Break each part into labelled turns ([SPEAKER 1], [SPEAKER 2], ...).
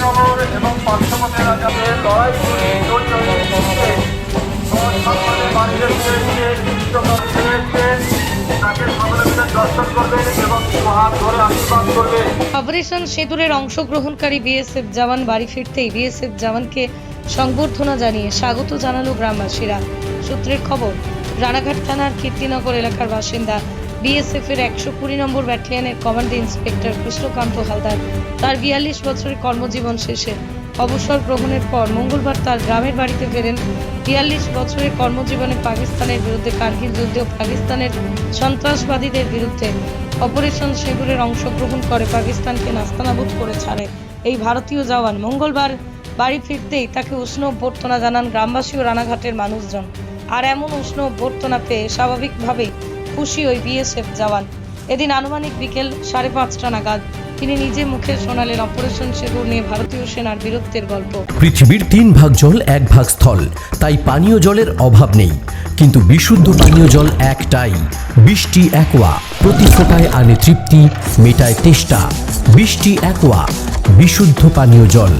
[SPEAKER 1] কুড়িনগর এবং পার্শ্ববর্তী এলাকাতে লড়াই করে
[SPEAKER 2] অপারেশন সেতুরের অংশগ্রহণকারী বিএসএফ জওয়ান বাড়ি ফিরতেই বিএসএফ জওয়ানকে সংবর্ধনা জানিয়ে স্বাগত জানালো গ্রামবাসীরা। সূত্রের খবর, রানাঘাট থানার কীর্তিনগর এলাকার বাসিন্দা বিএসএফ এর একশো কুড়ি নম্বর ব্যাটালিয়নের কমান্ড ইন্সপেক্টর কৃষ্ণকান্ত হালদার। তার বিয়াল্লিশ বছরের কর্মজীবন শেষে অবসর গ্রহণের পর মঙ্গলবার তার গ্রামের বাড়িতে ফেরেন। বিয়াল্লিশ বছরের কর্মজীবনে পাকিস্তানের বিরুদ্ধে কার্গিল যুদ্ধে পাকিস্তানের সন্ত্রাসবাদীদের বিরুদ্ধে অপারেশন সেগুরের অংশগ্রহণ করে পাকিস্তানকে নাস্তানাবুদ করে ছাড়ে। এই ভারতীয় জওয়ান মঙ্গলবার বাড়ি ফিরতেই তাকে উষ্ণ অভ্যর্থনা জানান গ্রামবাসী ও রানাঘাটের মানুষজন। আর এমন উষ্ণ অভ্যর্থনা পেয়ে স্বাভাবিকভাবেই খুশি ওই বিএসএফ জওয়ান। এদিন আনুমানিক বিকেল সাড়ে পাঁচটা নাগাদ তিনি নিজে মুখে শোনালেন অপারেশন সেগুর নিয়ে ভারতীয় সেনার বীরত্বের গল্প।
[SPEAKER 3] পৃথিবীর তিন ভাগ জল এক ভাগ স্থল। তাই পানীয় জলের অভাব নেই। কিন্তু বিশুদ্ধ পানীয় জল একটাই। বৃষ্টি একোয়া। প্রতি ফোটায় আনে তৃপ্তি মেটায় তেষ্টা। বৃষ্টি একোয়া। বিশুদ্ধ পানীয় জল।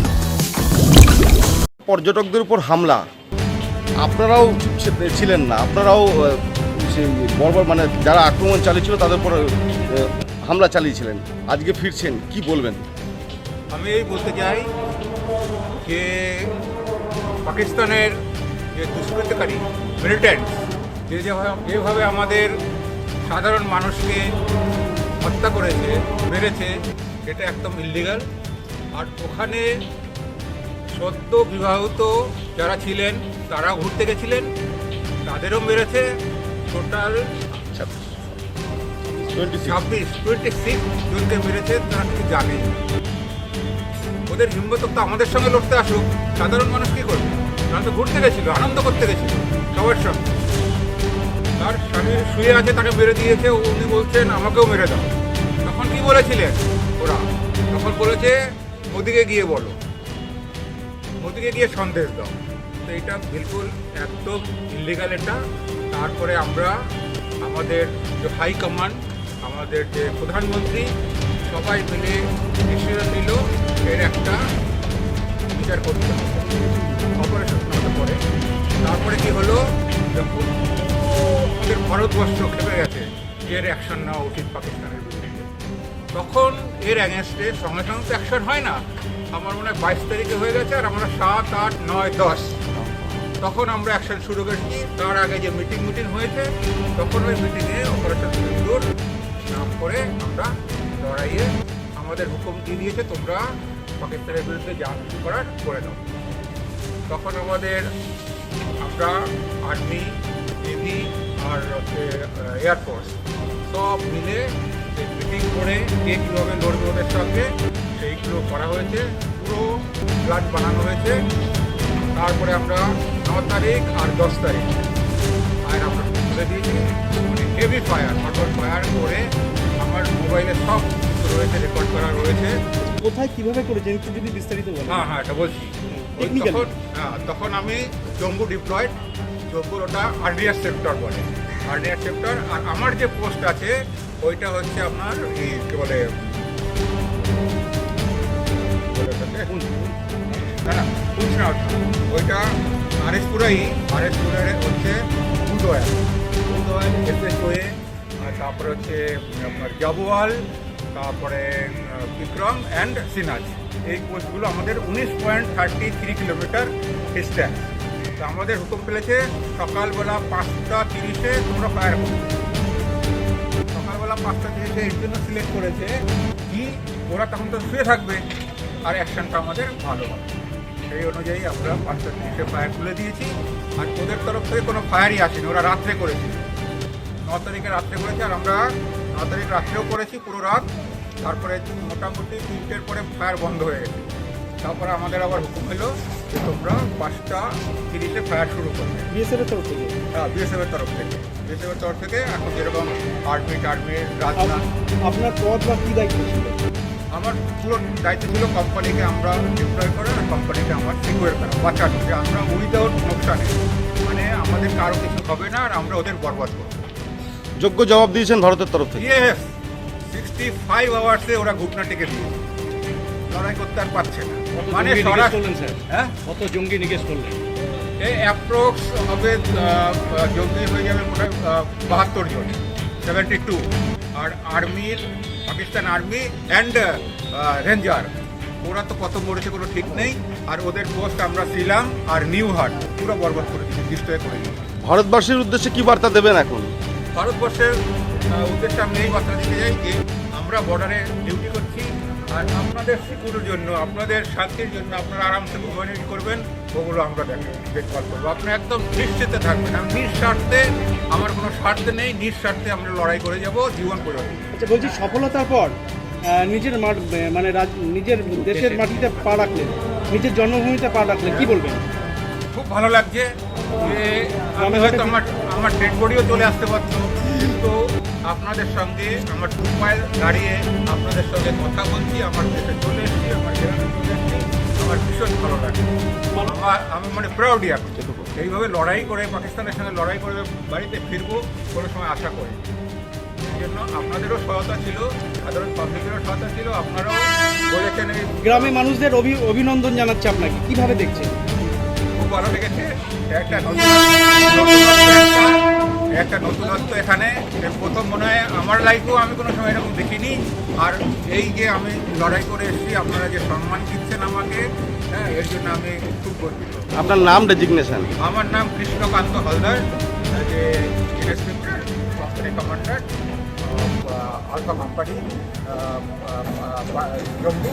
[SPEAKER 4] পর্যটকদের উপর হামলা। আপনারাও ছিলেন না। আপনারাও বর্বর মানে যারা আক্রমণ চালিয়েছিল তাদের উপর হামলা চালিয়েছিলেন। আজকে ফিরছেন, কি বলবেন?
[SPEAKER 5] আমি এই বলতে চাই যে পাকিস্তানের যে দুষ্কৃতকারী মিলিটেন্ট যে যেভাবে আমাদের সাধারণ মানুষকে হত্যা করেছে, মেরেছে এটা একদম ইলিগাল আর ওখানে সদ্য বিবাহিত যারা ছিলেন তারা ঘুরতে গেছিলেন, তাদেরও মেরেছে। টোটাল ছাব্বিশ। টোয়েন্টি সিক্স জনকে মেরেছে তারা কিছু জানে? ওদের হিম্মত তো আমাদের সঙ্গে লড়তে আসুক। সাধারণ মানুষ কি করবে? তারা তো ঘুরতে গেছিল, আনন্দ করতে গেছিল, সবার সঙ্গে। তার স্বামী শুয়ে আছে, তাকে মেরে দিয়েছে। উনি বলছেন, আমাকেও মেরে দাও। তখন কি বলেছিলেন ওরা? তখন বলেছে, মোদিকে গিয়ে বলো। মোদিকে গিয়ে সন্দেশ দাও। তো এটা বিলকুল একদম ইলিগাল এটা। তারপরে আমরা আমাদের যে হাই কমান্ড, আমাদের যে প্রধানমন্ত্রী, সবাই মিলে ডিসিশন নিল এর একটা বিচার করতে। অপারেশন পরে। তারপরে কি হলো? আমাদের ভারতবর্ষ খেপে গেছে। এর অ্যাকশন নেওয়া উচিত পাকিস্তানের তখন এর অ্যাগেনস্টে সঙ্গে সঙ্গে তো অ্যাকশন হয় না। আমার মনে হয় বাইশ তারিখে হয়ে গেছে আর আমরা সাত, আট, নয়, দশ তখন আমরা অ্যাকশন শুরু করেছি। তার আগে যে মিটিং মিটিং হয়েছে, তখন ওই মিটিংয়ে অপারেশন সিন্দুর নাম করে আমরা লড়াইয়ে আমাদের হুকুম দিয়ে দিয়েছে, তোমরা পাকিস্তানের বিরুদ্ধে যা কিছু করার করে দাও। তখন আমাদের আমরা আর্মি নেভি আর হচ্ছে এয়ারফোর্স সব মিলে মিটিং করে কে কীভাবে লড়বে ওদের সঙ্গে, সেইগুলো করা হয়েছে। পুরো প্ল্যান বানানো হয়েছে। তারপরে আমরা ন তারিখ আর দশ তারিখ। ফায়ার আমরা তুলে দিয়েছি। মানে হেভি ফায়ার হটর ফায়ার করে আমার মোবাইলে সব রয়েছে রেকর্ড করা রয়েছে।
[SPEAKER 6] কোথায় কীভাবে করেছেন একটু যদি বিস্তারিত বলেন।
[SPEAKER 5] হ্যাঁ হ্যাঁ এটা বলছি। তখন হ্যাঁ তখন আমি জম্মু ডিপ্লয়েড জম্মুর ওটা আর্নিয়ার সেক্টর বলে। আর্নিয়ার সেক্টর আর আমার যে পোস্ট আছে ওইটা হচ্ছে আপনার এই কি বলে না না পুঁছনা ওইটা আরেসপুরাই আরেসপুরের হচ্ছে বুধওয়ার বুধওয়ার এসএসওয়ে আর তারপরে হচ্ছে, আপনার তারপরে বিক্রম অ্যান্ড সিনাজ। এই পোস্টগুলো আমাদের উনিশ point thirty three kilometre distance তো আমাদের হুকুম পেলেছে, সকালবেলা পাঁচটা তিরিশে তোমরা ফায়ার সকালবেলা পাঁচটা তিরিশে এর জন্য সিলেক্ট করেছে কি, ওরা তখন তো শুয়ে থাকবে, আর অ্যাকশনটা আমাদের ভালো হবে। সেই অনুযায়ী আমরা পাঁচটা তিরিশে ফায়ার খুলে দিয়েছি। আর ওদের তরফ থেকে কোনো ফায়ারই আসেনি ওরা রাত্রে করেছিল ন তারিখে রাত্রে করেছে আর আমরা ন তারিখ রাত্রেও করেছি পুরো রাত। তারপরে মোটামুটি তিনটের পরে ফায়ার বন্ধ হয়ে গেছে। তারপরে আমাদের আবার হুকুম হলো যে তোমরা পাঁচটা তিরিশে ফায়ার শুরু করবে।
[SPEAKER 6] বিএসএফ এর তরফ থেকে?
[SPEAKER 5] হ্যাঁ বিএসএফের তরফ থেকে। বিএসএফের তরফ থেকে এখন যেরকম আর্মি টার্মি রাজনাথ
[SPEAKER 6] আপ- আপনার পদ বা কি দায়িত্ব ছিল?
[SPEAKER 5] আমার পুরো দায়িত্ব ছিল কোম্পানিকে আমরা ডিপ্লয় করা আর কোম্পানিকে আমার সিকিউর করা। বাঁচানো যে আমরা উইদাউট নোকসানে মানে আমাদের কারও কিছু হবে না আর আমরা ওদের বরবাদ করব।
[SPEAKER 4] যোগ্য জবাব দিয়েছেন ভারতের তরফ থেকে।
[SPEAKER 5] ইয়েস সিক্সটি ফাইভ আওয়ার্সে ওরা ঘুটনা টেকে দিয়েছে লড়াই করতে আর পারছে না। মানে হ্যাঁ?
[SPEAKER 6] কত জঙ্গি নিকেশ করলেন?
[SPEAKER 5] এই অ্যাপ্রক্স হবে জঙ্গি হয়ে যাবে মোটা বাহাত্তর জন সেভেন্টি টু আর আর্মির পাকিস্তান আর্মি অ্যান্ড রেঞ্জার। ওরা তো কত মরেছে কোনো ঠিক নেই আর ওদের পোস্ট আমরা ছিলাম আর নিউ হার্ট পুরো বরবাদ করে দিয়েছি ডিস্ট্রয় করে দিয়েছি।
[SPEAKER 4] ভারতবর্ষের উদ্দেশ্যে কি বার্তা দেবেন এখন?
[SPEAKER 5] ভারতবর্ষের উদ্দেশ্যে আমি এই বার্তা দিতে চাই যে আমরা বর্ডারে ডিউটি করছি। আর আপনাদের সিকিউরির জন্য আপনাদের শান্তির জন্য আপনারা আরামসে মুভমেন্ট করবেন ওগুলো আমরা দেখে দেখভাল করব। আপনি একদম নিশ্চিতে থাকবেন। আমি নিঃস্বার্থে আমার কোনো স্বার্থ নেই নিঃস্বার্থে আমরা লড়াই করে যাব জীবন করে
[SPEAKER 6] আচ্ছা বলছি সফলতার পর নিজের মাঠ মানে রাজ- নিজের দেশের মাটিতে পা রাখলেন নিজের জন্মভূমিতে পা রাখলেন কি বলবেন?
[SPEAKER 5] খুব ভালো লাগছে যে আমি হয়তো আমার আমার ডেড বডিও চলে আসতে পারতো কিন্তু আপনাদের সঙ্গে আমার দু পায়ে দাঁড়িয়ে আপনাদের সঙ্গে কথা বলছি আমার দেশে চলে এসেছি আমার গ্রামে চলে এসেছি আমার ভীষণ ভালো লাগে। আমার আমি মানে প্রাউডই এখন এইভাবে লড়াই করে পাকিস্তানের সঙ্গে লড়াই করে বাড়িতে ফিরবো কোনো সময় আশা করি এই জন্য আপনাদেরও সহায়তা ছিল সাধারণ পাবলিকেরও সহায়তা ছিল আপনারাও বলেছেন এই
[SPEAKER 6] গ্রামে মানুষদের অভি- অভিনন্দন জানাচ্ছে আপনাকে। কীভাবে দেখছেন?
[SPEAKER 5] খুব ভালো লেগেছে। একটা একটা- নতুনত্ব এখানে। প্রথম মনে হয় আমার লাইফেও আমি কোনো সময় এরকম দেখিনি। আর এই যে আমি লড়াই করে এসেছি আপনারা যে সম্মান দিচ্ছেন আমাকে হ্যাঁ এর জন্য আমি খুব গর্বিত।
[SPEAKER 4] আপনার নাম ডেজিগনেশন
[SPEAKER 5] আমার নাম কৃষ্ণকান্ত হালদার যে inspector commander alpha company Jammu.